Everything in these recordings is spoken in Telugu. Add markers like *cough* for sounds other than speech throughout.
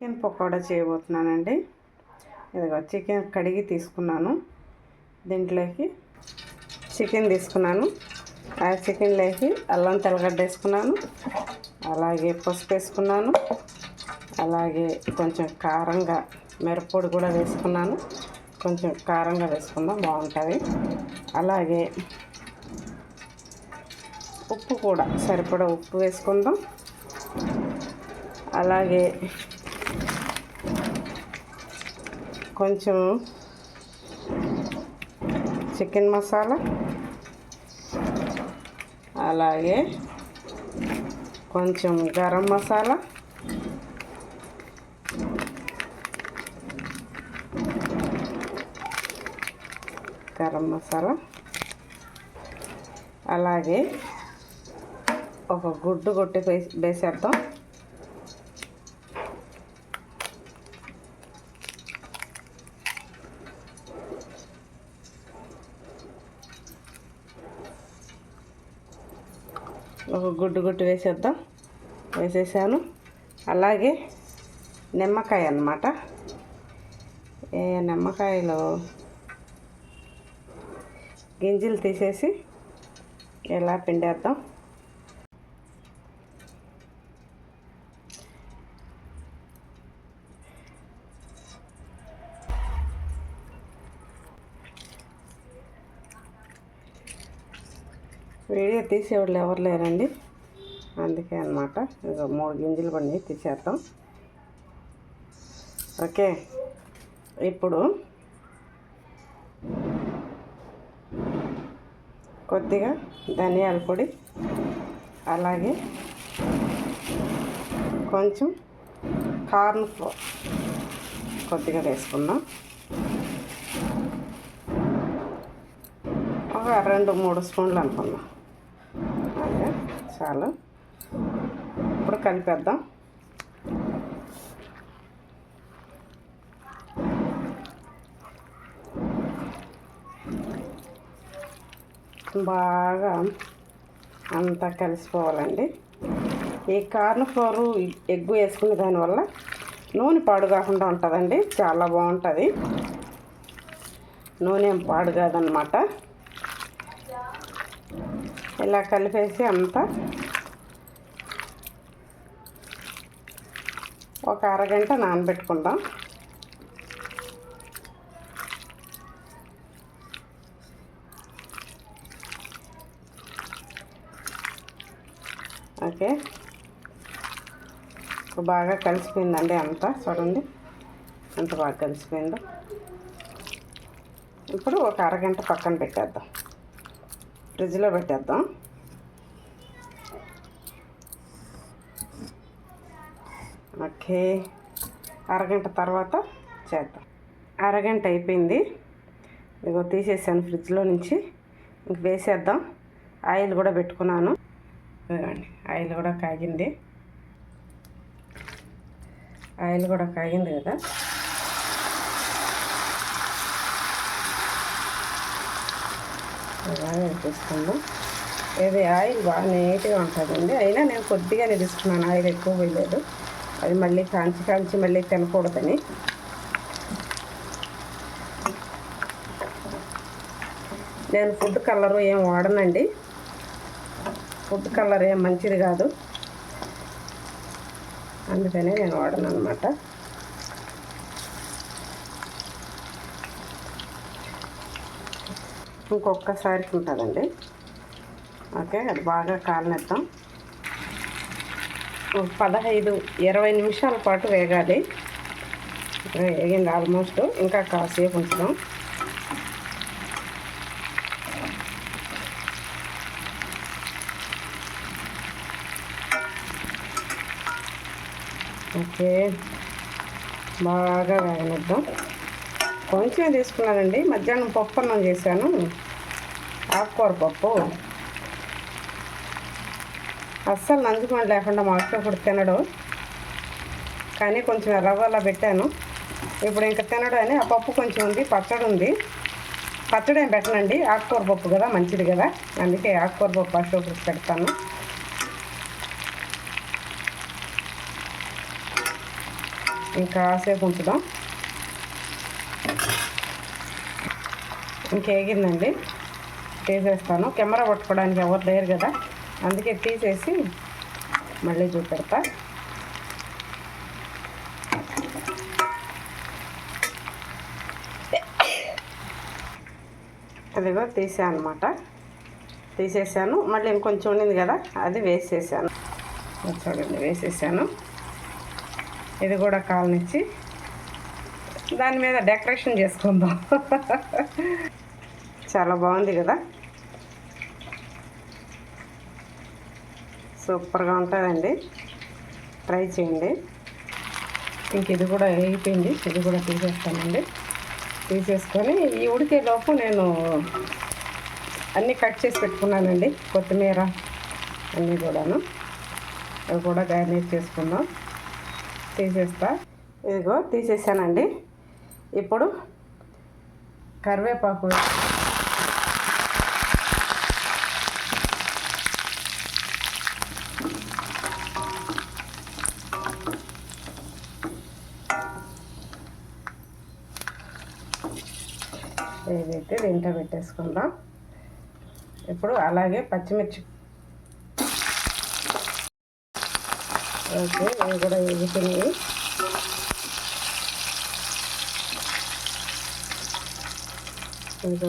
చికెన్ పకోడా చేయబోతున్నానండి. ఇదిగో చికెన్ కడిగి తీసుకున్నాను. దీంట్లోకి చికెన్ తీసుకున్నాను. ఆ చికెన్లోకి అల్లం తెల్లగడ్డ వేసుకున్నాను. అలాగే పసుపు వేసుకున్నాను. అలాగే కొంచెం కారంగా మిరప్పొడి కూడా వేసుకున్నాను. కొంచెం కారంగా వేసుకుందాం బాగుంటుంది. అలాగే ఉప్పు కూడా సరిపడా ఉప్పు వేసుకుందాం. అలాగే కొంచెం చికెన్ మసాలా అలాగే కొంచెం గరం మసాలా గరం మసాలా అలాగే ఒక గుడ్డు కొట్టి వేసి వేసేద్దాం ఒక గుడ్డు గుడ్డు వేసేద్దాం. వేసేసాను. అలాగే నిమ్మకాయ అన్నమాట. ఏ నిమ్మకాయలో గింజలు తీసేసి ఇలా పిండేద్దాం. వీడియో తీసేవాళ్ళు ఎవరు లేరండి. అందుకే అనమాట ఇక మూడు గింజలు పండి తీసేద్దాం. ఓకే. ఇప్పుడు కొద్దిగా ధనియాల పొడి అలాగే కొంచెం కార్న్ ఫ్లోర్ కొద్దిగా వేసుకుందాం. ఒక రెండు మూడు స్పూన్లు అనుకుందాం. అదే చాలు. ఇప్పుడు కలిపేద్దాం. బాగా అంతా కలిసిపోవాలండి. ఈ కార్న్ ఫ్లోరు ఎగ్గు వేసుకునే దానివల్ల నూనె పాడు కాకుండా ఉంటుందండి. చాలా బాగుంటుంది. నూనె ఏం పాడు కాదనమాట ఇలా కలిపేసి అంతా ఒక అరగంట నానబెట్టుకుందాం. ఓకే. బాగా కలిసిపోయిందండి అంతా చూడండి. అంత బాగా కలిసిపోయిందో. ఇప్పుడు ఒక అరగంట పక్కన పెట్టేద్దాం. ఫ్రిడ్జ్లో పెట్టేద్దాం. ఓకే. అరగంట తర్వాత చేద్దాం. అరగంట అయిపోయింది. ఇదిగో తీసేసాను ఫ్రిడ్జ్లో నుంచి. ఇంక వేసేద్దాం. ఆయిల్ కూడా పెట్టుకున్నాను. ఇదిగోండి ఆయిల్ కూడా కాగింది. ఆయిల్ కూడా కాగింది కదా. బాగా తీసుకుందాం ఇది ఆయిల్ బాగా నీట్గా ఉంటుందండి. అయినా నేను కొద్దిగానే తీసుకున్నాను ఆయిల్ ఎక్కువ వేయలేదు. అది మళ్ళీ కాంచి కాంచి మళ్ళీ తినకూడదని. నేను ఫుడ్ కలర్ ఏం వాడనండి. ఫుడ్ కలర్ ఏం మంచిది కాదు. అందుకనే నేను వాడను అనమాట ఇంకొకసారికి ఉంటుందండి. ఓకే అది బాగా కాలనిద్దాం. పదహైదు ఇరవై నిమిషాల పాటు వేగాలి. వేగింది ఆల్మోస్ట్. ఇంకా కాసేపు ఉంచుదాం. ఓకే బాగా వేగనిద్దాం. కొంచెం తీసుకున్నానండి. మధ్యాహ్నం పప్పు అన్నం చేశాను. ఆకుకూర పప్పు. అస్సలు నంజుకొని లేకుండా మా అక్క ఇప్పుడు తినడు. కానీ కొంచెం రవ్వలా పెట్టాను. ఇప్పుడు ఇంకా తినడు అని ఆ పప్పు కొంచెం ఉంది పచ్చడి ఉంది. పచ్చడి ఏం పెట్టనండి ఆకుకూర పప్పు కదా మంచిది కదా. అందుకే ఆకుకూర పప్పు అశోకుడికి పెడతాను. ఇంకా సేపు ఉంచుదాం. ఇంకేగిందండి? తీసేస్తాను. కెమెరా పట్టుకోవడానికి ఎవరు లేరు కదా. అందుకే తీసేసి మళ్ళీ చూపెడతా. అదిగో తీసాను అనమాట తీసేసాను. మళ్ళీ ఇంకొంచెం ఉండింది కదా అది వేసేసాను. చూడండి వేసేసాను. ఇది కూడా కాలనిచ్చి దాని మీద డెకరేషన్ చేసుకుందాం. *laughs* చాలా బాగుంది కదా. సూపర్గా ఉంటుందండి. ట్రై చేయండి. ఇంక ఇది కూడా అయిపోయింది. ఇది కూడా తీసేస్తానండి. తీసేసుకొని ఈ ఉడికేలోపు నేను అన్నీ కట్ చేసి పెట్టుకున్నానండి. కొత్తిమీర అన్నీ కూడాను. అవి కూడా గార్నిష్ చేసుకుందాం. తీసేస్తా. ఇదిగో తీసేసానండి. ఇప్పుడు కరివేపాకు ఏదైతే దీంట్లో పెట్టేసుకుందాం. ఇప్పుడు అలాగే పచ్చిమిర్చి. ఓకే ఇవి కూడా వేగుతున్నాయి. ఇంకా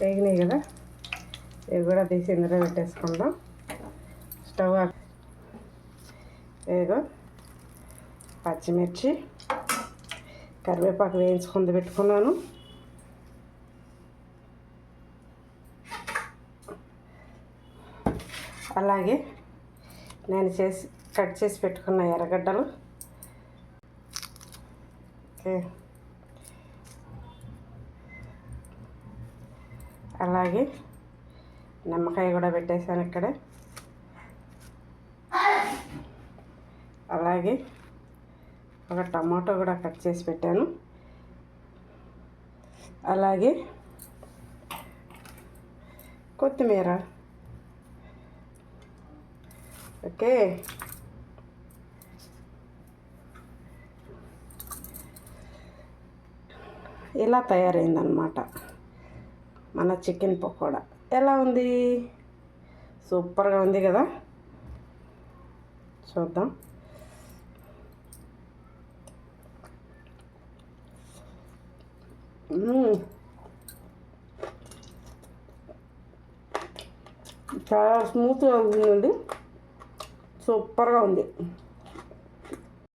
వేగినాయి కదా? ఇవి కూడా తీసి ఇందులో పెట్టేసుకుందాం. స్టవ్ ఏదో ఇదిగో. పచ్చిమిర్చి కరివేపాకు వేయించుకుంది పెట్టుకున్నాను. అలాగే నేను చేసి కట్ చేసి పెట్టుకున్న ఎర్రగడ్డలు. అలాగే నిమ్మకాయ కూడా పెట్టేశాను ఇక్కడే. అలాగే ఒక టమాటో కూడా కట్ చేసి పెట్టాను. అలాగే కొత్తిమీర. ఓకే. ఇలా తయారైందనమాట మన చికెన్ పకోడా. ఎలా ఉంది? సూపర్గా ఉంది కదా? చూద్దాం. చాలా స్మూత్గా ఉందండి. సూపర్గా ఉంది.